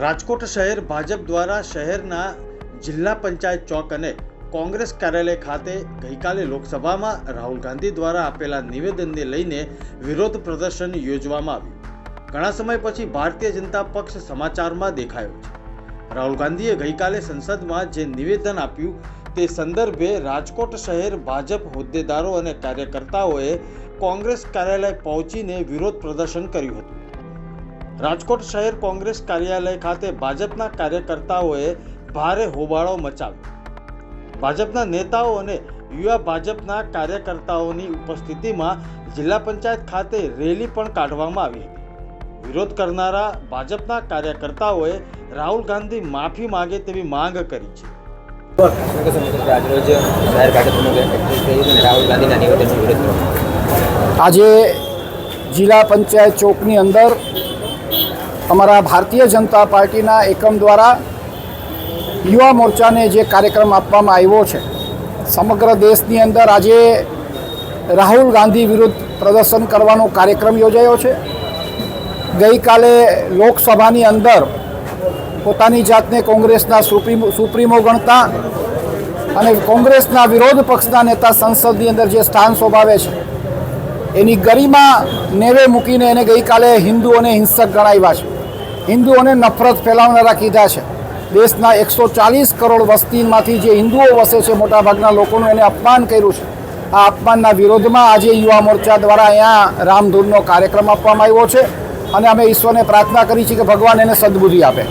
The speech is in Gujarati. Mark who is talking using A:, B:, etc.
A: રાજકોટ શહેર ભાજપ દ્વારા શહેરના જિલ્લા પંચાયત ચોક અને કોંગ્રેસ કાર્યાલય ખાતે ગઈકાલે લોકસભામાં રાહુલ ગાંધી દ્વારા આપેલા નિવેદનને લઈને વિરોધ પ્રદર્શન યોજવામાં આવ્યું. ઘણા સમય પછી ભારતીય જનતા પક્ષ સમાચારમાં દેખાયો છે. રાહુલ ગાંધીએ ગઈકાલે સંસદમાં જે નિવેદન આપ્યું તે સંદર્ભે રાજકોટ શહેર ભાજપ હોદ્દેદારો અને કાર્યકર્તાઓએ કોંગ્રેસ કાર્યાલય પહોંચીને વિરોધ પ્રદર્શન કર્યું હતું. રાજકોટ શહેર કોંગ્રેસ કાર્યાલય ખાતે ભાજપના કાર્યકર્તાઓએ ભારે હોબાળો મચાવ્યો. ભાજપના નેતાઓ અને યુવા ભાજપના કાર્યકર્તાઓની ઉપસ્થિતિમાં જિલ્લા પંચાયત ખાતે રેલી પણ કાઢવામાં આવી હતી. વિરોધ કરનારા ભાજપના કાર્યકર્તાઓએ રાહુલ ગાંધી માફી માંગે તેવી માંગ કરી છે.
B: આજે જિલ્લા પંચાયત ચોકની અંદર અમારા ભારતીય જનતા પાર્ટીના એકમ દ્વારા યુવા મોરચાને જે કાર્યક્રમ આપવામાં આવ્યો છે, સમગ્ર દેશની અંદર આજે રાહુલ ગાંધી વિરુદ્ધ પ્રદર્શન કરવાનો કાર્યક્રમ યોજાયો છે. ગઈકાલે લોકસભાની અંદર પોતાની જાતને કોંગ્રેસના સુપ્રીમો સુપ્રીમો ગણતા અને કોંગ્રેસના વિરોધ પક્ષના નેતા સંસદની અંદર જે સ્થાન શોભાવે છે, એની ગરિમા નેવે મૂકીને એને ગઈકાલે હિન્દુઓને હિંસક ગણાવ્યા છે. હિન્દુઓને નફરત ફેલાવનારા કીધા છે. દેશના એકસો ચાલીસ કરોડ વસ્તીમાંથી જે હિન્દુઓ વસે છે, મોટાભાગના લોકોનું એને અપમાન કર્યું છે. આ અપમાનના વિરોધમાં આજે યુવા મોરચા દ્વારા અહીંયા રામધૂનનો કાર્યક્રમ આપવામાં આવ્યો છે અને અમે ઈશ્વરને પ્રાર્થના કરી છે કે ભગવાન એને સદબુદ્ધિ આપે.